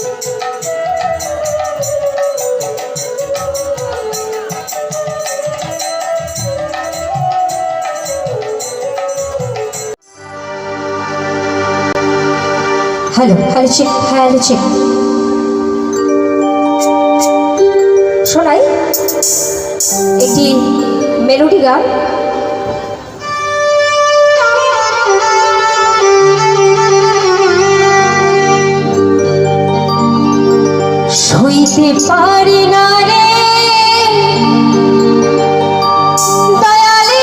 Hello hello check hello check শোনাই একটি melody গান। সইতে পারি না রে। দয়ালি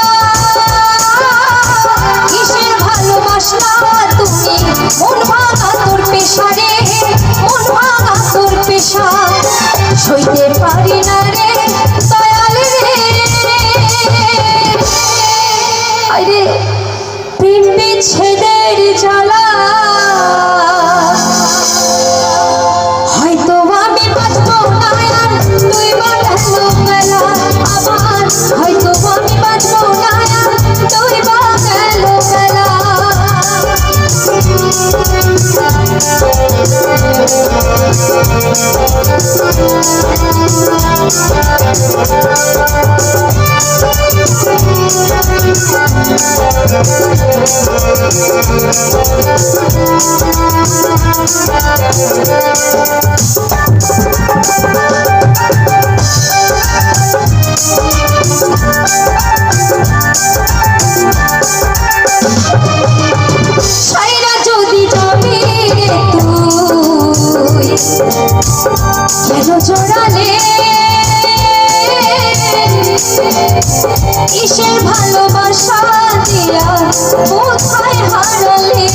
সইতে পারি জ্বালা। সাইরা কিসের ভালোবাসা দিয়া কোথায় হারালে?